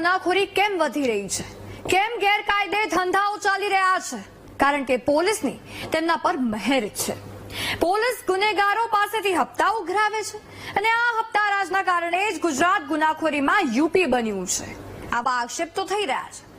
ગુનાખોરી કેમ વધી રહી છે? કેમ ગેરકાયદે ધંધાઓ ચાલી રહ્યા છે? કારણ કે પોલીસની તેમના પર મહેર છે. પોલીસ ગુનેગારો પાસેથી હપ્તા ઉઘરાવે છે અને આ હપ્તા રાજના કારણે જ ગુજરાત ગુનાખોરીમાં યુપી બન્યું છે. આવા આક્ષેપ તો થઈ રહ્યા છે.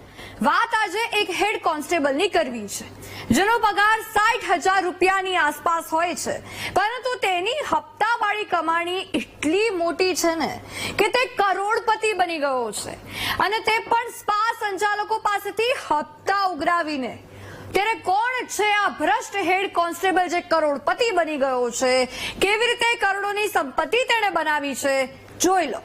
વાત આજે એક હેડ કોન્સ્ટેબલની કરવી છે, જેનો પગાર સાઠ હજાર રૂપિયાની આસપાસ હોય છે. પરંતુ તેની હપ્તાવાળી કમાણી એટલી મોટી છે ને કે તે કરોડપતિ બની ગયો છે. અને તે પણ સ્પા સંચાલકો પાસેથી હપ્તા ઉઘરાવીને. ત્યારે કોણ છે આ ભ્રષ્ટ હેડ કોન્સ્ટેબલ જે કરોડપતિ બની ગયો છે? કેવી રીતે કરોડોની સંપત્તિ તેણે બનાવી છે? જોઈ લો.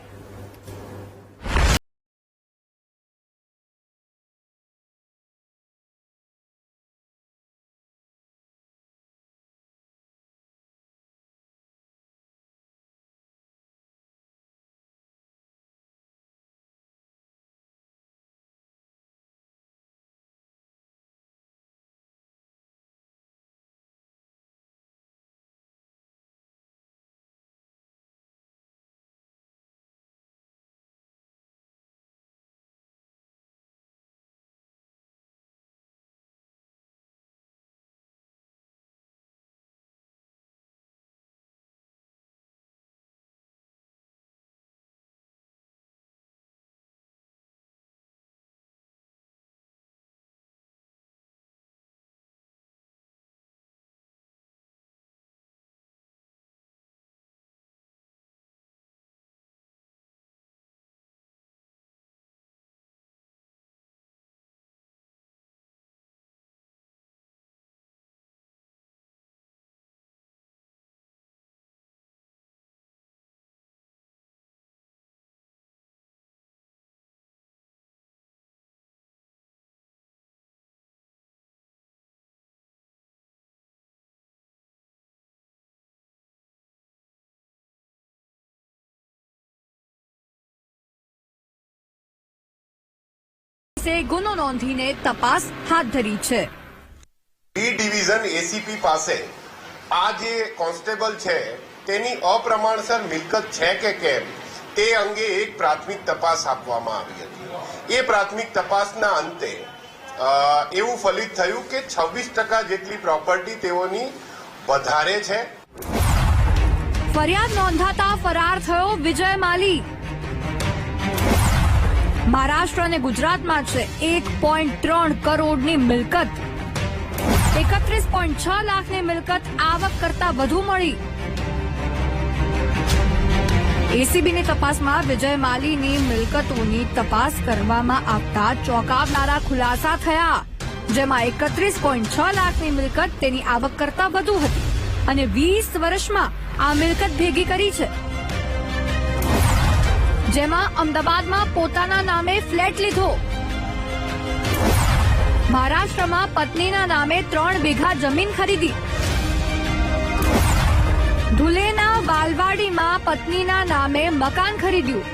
પોલીસે ગુનો નોંધીને તપાસ હાથ ધરી છે. બી ડિવિઝન એસીપી પાસે આ જે કોન્સ્ટેબલ છે તેની અપ્રમાણસર મિલકત છે કે કેમ તે અંગે એક પ્રાથમિક તપાસ આપવામાં આવી હતી. એ પ્રાથમિક તપાસના અંતે એવું ફલિત થયું કે છવ્વીસ ટકા જેટલી પ્રોપર્ટી તેઓની વધારે છે. ફરિયાદ નોંધાતા ફરાર થયો વિજય માલી. મહારાષ્ટ્ર અને ગુજરાતમાં છે એક પોઈન્ટ ત્રણ કરોડની મિલકત. એકત્રીસ પોઈન્ટ છ લાખની મિલકત આવક કરતા વધુ મળી. એસીબીની તપાસમાં વિજય માલીની મિલકતોની તપાસ કરવામાં આવતા ચોંકાવનારા ખુલાસા થયા. જેમાં એકત્રીસ પોઈન્ટ છ લાખની મિલકત તેની આવક કરતા વધુ હતી. અને વીસ વર્ષમાં આ મિલકત ભેગી કરી છે. જેમાં અમદાવાદમાં પોતાના નામે ફ્લેટ લીધો. મહારાષ્ટ્રમાં પત્નીના નામે ત્રણ વીઘા જમીન ખરીદી. ધુલેના બાલવાડીમાં પત્નીના નામે મકાન ખરીદ્યું.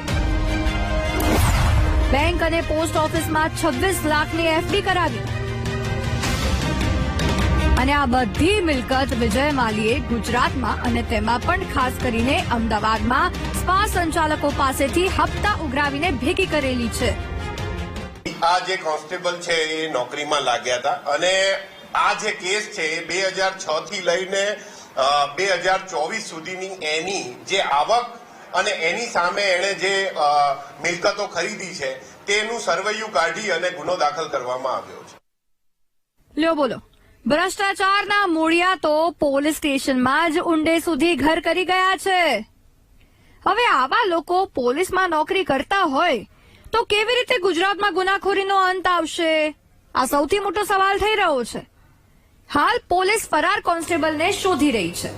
બેંક અને પોસ્ટ ઓફિસમાં છવ્વીસ લાખની એફડી કરાવી. અને આ બધી મિલકત વિજય માલીએ ગુજરાતમાં અને તેમાં પણ ખાસ કરીને અમદાવાદમાં સ્પા સંચાલકો પાસેથી હપ્તા ઉઘરાવીને ભેગી કરેલી છે. આ જે કોન્સ્ટેબલ છે એ નોકરીમાં લાગ્યા હતા અને આ જે કેસ છે એ બે હજાર છ થી લઈને બે હજાર ચોવીસ સુધીની એની જે આવક અને એની સામે એણે જે મિલકતો ખરીદી છે તેનું સરવૈયું કાઢી અને ગુનો દાખલ કરવામાં આવ્યો છે. લ્યો બોલો. ભ્રષ્ટાચારના મૂળિયા તો પોલીસ સ્ટેશનમાં જ ઊંડે સુધી ઘર કરી ગયા છે. હવે આવા લોકો પોલીસમાં નોકરી કરતા હોય, તો કેવી રીતે ગુજરાતમાં ગુનાખોરીનો અંત આવશે? આ સૌથી મોટો સવાલ થઈ રહ્યો છે. હાલ પોલીસ ફરાર કોન્સ્ટેબલને શોધી રહી છે.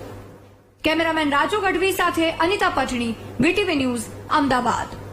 કેમેરામેન રાજુ ગઢવી સાથે અનિતા પટણી, વીટીવી ન્યૂઝ, અમદાવાદ.